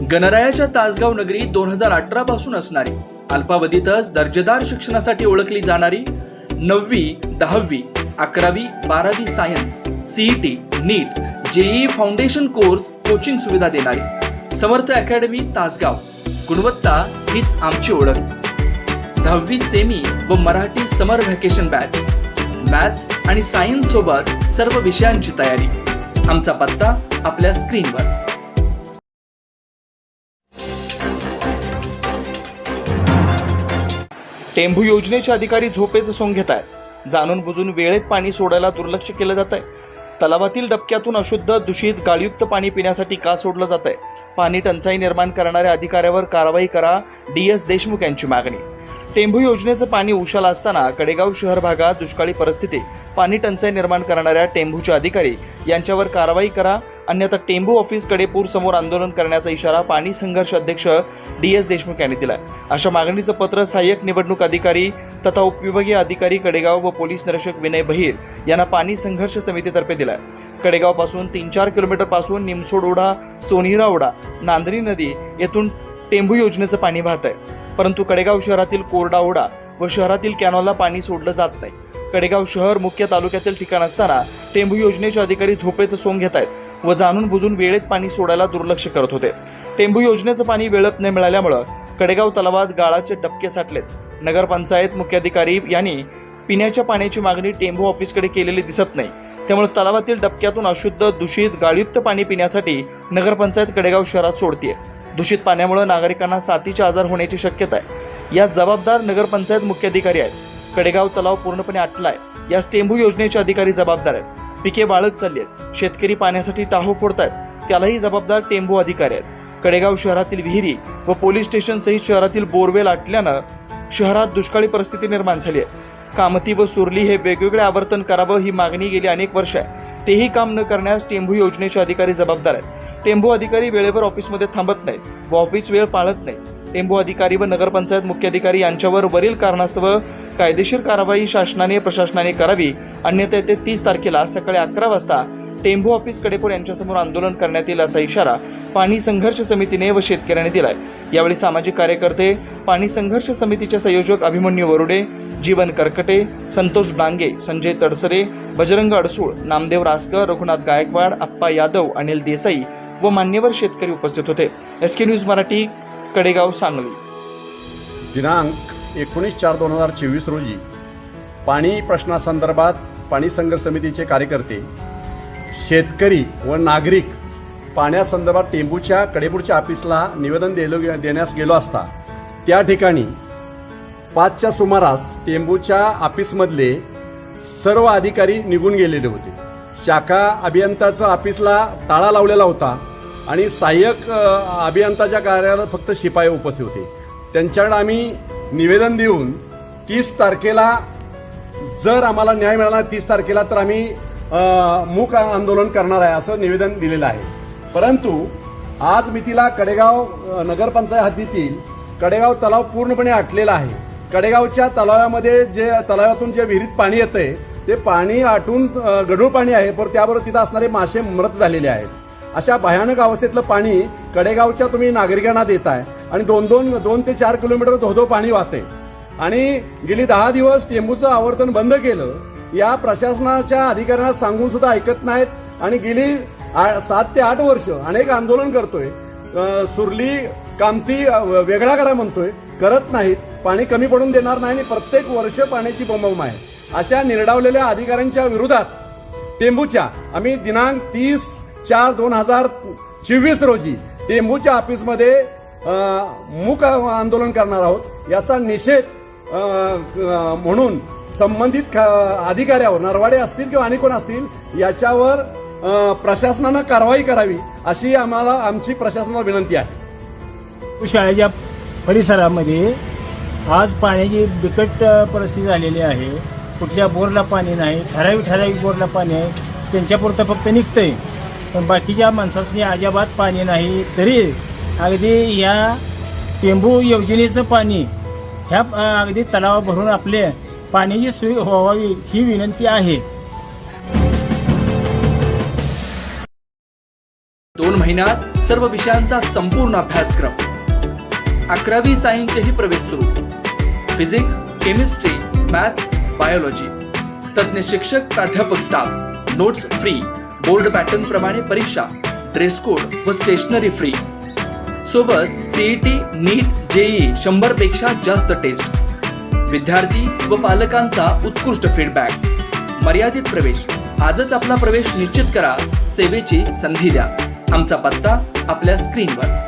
गणरायाच्या तासगाव नगरी दोन हजार अठरा पासून असणारी अल्पावधीतच दर्जेदार शिक्षणासाठी ओळखली जाणारी नववी दहावी अकरावी बारावी science CET NEET JEE foundation course coaching सुविधा देणारी समर्थ अकॅडमी तासगाव. गुणवत्ता हीच आमची ओळख. दहावी सेमी व Marathi summer vacation batch. Maths आणि सायन्स सोबत सर्व विषयांची तयारी. आमचा पत्ता आपल्या स्क्रीनवर. टेंभू योजनेचे अधिकारी झोपेचं सोंग घेत आहेत जाणून बुजून वेळेत पाणी सोडायला दुर्लक्ष केलं जात आहे तलावातील डबक्यातून अशुद्ध दूषित गाळयुक्त पाणी पिण्यासाठी का सोडलं जात आहे पाणी टंचाई निर्माण करणाऱ्या अधिकाऱ्यावर कारवाई करा डी एस देशमुख यांची मागणी. टेंभू योजनेचं पाणी उशाला असताना कडेगाव शहर भागात दुष्काळी परिस्थिती पाणी टंचाई निर्माण करणाऱ्या टेंभूचे अधिकारी यांच्यावर कारवाई करा अन्यथा टेंभू ऑफिसकडे पूर समोर आंदोलन करण्याचा इशारा पाणी संघर्ष अध्यक्ष डी एस देशमुख यांनी दिला अशा मागणीचं पत्र सहाय्यक निवडणूक अधिकारी तथा उपविभागीय अधिकारी कडेगाव व पोलीस निरीक्षक विनय बहिर यांना पाणी संघर्ष समितीतर्फे दिलाय. कडेगावपासून तीन चार किलोमीटरपासून निमसोड ओढा सोनिरा ओढा नांदरी नदी येथून टेंभू योजनेचं पाणी वाहत आहे परंतु कडेगाव शहरातील कोरडा ओढा व शहरातील कॅनॉलला पाणी सोडलं जात नाही. कडेगाव शहर मुख्य तालुक्यातील ठिकाण असताना टेंभू योजनेचे अधिकारी झोपेचं सोंग घेत आहेत व जाणून बुजून वेळेत पाणी सोडायला दुर्लक्ष करत होते. टेंबू योजनेचं पाणी वेळेत न मिळाल्यामुळं कडेगाव तलावात गाळाचे डबके साठलेत. नगरपंचायत मुख्याधिकारी यांनी पिण्याच्या पाण्याची मागणी टेंभू ऑफिसकडे केलेली दिसत नाही. त्यामुळे तलावातील डबक्यातून अशुद्ध दूषित गाळयुक्त पाणी पिण्यासाठी नगरपंचायत कडेगाव शहरात सोडतीये. दूषित पाण्यामुळे नागरिकांना साथीचे आजार होण्याची शक्यता आहे. यात जबाबदार नगरपंचायत मुख्याधिकारी आहेत. कडेगाव तलाव पूर्णपणे आटलाय. यास टेंभू योजनेचे अधिकारी जबाबदार आहेत. पिके वाळत चालली आहेत शेतकरी पाण्यासाठी टाहो फोडतायत. त्यालाही जबाबदार टेंभू अधिकारी आहेत. कडेगाव शहरातील विहिरी व पोलीस स्टेशन सहित शहरातील बोरवेल आटल्यानं शहरात दुष्काळी परिस्थिती निर्माण झाली आहे. कामती व सुरली हे वेगवेगळे आवर्तन करावं ही मागणी गेली अनेक वर्ष आहे. तेही काम न करण्यास टेंभू योजनेचे अधिकारी जबाबदार आहेत. टेंभू अधिकारी वेळेवर ऑफिसमध्ये थांबत नाहीत व ऑफिस वेळ पाळत नाहीत. टेंभू अधिकारी व नगरपंचायत मुख्याधिकारी यांच्यावर वरील कारणास्तव कायदेशीर कारवाई शासनाने प्रशासनाने करावी. अन्यथा येते तीस तारखेला सकाळी अकरा वाजता टेंभू ऑफिस कडेपूर यांच्यासमोर आंदोलन करण्यात येईल असा इशारा पाणी संघर्ष समितीने व शेतकऱ्यांनी दिलाय. यावेळी सामाजिक कार्यकर्ते पाणी संघर्ष समितीचे संयोजक अभिमन्यू वरुडे जीवन करकटे संतोष डांगे संजय तडसरे बजरंग अडसूळ नामदेव रासकर रघुनाथ गायकवाड अप्पा यादव अनिल देसाई व मान्यवर शेतकरी उपस्थित होते. S K news Marathi Kadegaon Sangli. दिनांक एकोणीस चार दोन हजार चोवीस रोजी पाणी प्रश्नासंदर्भात पाणी संघर्ष समितीचे कार्यकर्ते शेतकरी व नागरिक पाण्यासंदर्भात टेंबूच्या कडेपूरच्या ऑफिसला निवेदन दिलो देण्यास गेलो असता त्या ठिकाणी पाचच्या सुमारास टेंबूच्या ऑफिसमधले सर्व अधिकारी निघून गेलेले होते. शाखा अभियंताचं ऑफिसला ताळा लावलेला होता. आणि सहाय्यक अभियंताच्या कार्यालयात फक्त शिपाई उपस्थित होते. त्यांच्याकडे आम्ही निवेदन देऊन तीस तारखेला जर आम्हाला न्याय मिळाला तीस तारखेला तर आम्ही मूक आंदोलन करणार आहे असं निवेदन दिलेलं आहे. परंतु आज मितीला कडेगाव नगरपंचायत हद्दीतील कडेगाव तलाव पूर्णपणे आटलेला आहे. कडेगावच्या तलावामध्ये जे तलावातून जे विहिरीत पाणी येतंय ते पाणी आटून गढूळ पाणी आहे पण त्याबरोबर तिथं असणारे मासे मृत झालेले आहेत. अशा भयानक अवस्थेतलं पाणी कडेगावच्या तुम्ही नागरिकांना देताय. आणि दोन दोन दोन ते चार किलोमीटर धोधो पाणी वाहते. आणि गेली दहा दिवस टेंबूचं आवर्तन बंद केलं या प्रशासनाच्या अधिकाऱ्यांना सांगून सुद्धा ऐकत नाहीत. आणि गेली आ- सात ते आठ वर्ष अनेक आंदोलन करतोय. सुरली कामती वेगळा करा म्हणतोय. करत नाहीत. पाणी कमी पडून देणार नाही आणि प्रत्येक वर्ष पाण्याची बोंबाबोंब आहे. अशा निर्डावलेल्या अधिकाऱ्यांच्या विरोधात टेंबूच्या आम्ही दिनांक तीस चार दोन हजार चोवीस रोजी टेंबूच्या ऑफिसमध्ये मूक आंदोलन करणार आहोत. याचा निषेध म्हणून संबंधित अधिकाऱ्यावर नरवाडे असतील किंवा आणि कोण असतील याच्यावर प्रशासनानं कारवाई करावी अशी आम्हाला आमची प्रशासनाला विनंती आहे. शाळेच्या परिसरामध्ये आज पाण्याची बिकट परिस्थिती झालेली आहे. कुठल्या बोरला पाणी नाही ठराविक ठराविक बोरला पाणी आहे. त्यांच्यापुरतं फक्त निघतंय. पण बाकीच्या माणसासनी अजाबात पाणी नाही. तरी अगदी या टेंबू योजनेचं पाणी ह्या अगदी तलावा भरून आपले पाण्याची सोय व्हावी ही विनंती आहे. दोन महिन्यात सर्व विषयांचा संपूर्ण अभ्यासक्रम. अकरावी सायन्सचेही प्रवेश सुरू. Physics chemistry maths biology. तज्ज्ञ शिक्षक प्राध्यापक staff. Notes free. Board pattern प्रमाणे परीक्षा ड्रेस कोड व स्टेशनरी फ्री सोबत सीईटी नीट जेई शंभरपेक्षा जास्त टेस्ट विद्यार्थी व पालकांचा उत्कृष्ट फीडबॅक मर्यादित प्रवेश. आजच आपला प्रवेश निश्चित करा. सेवेची संधी द्या. आमचा पत्ता आपल्या स्क्रीनवर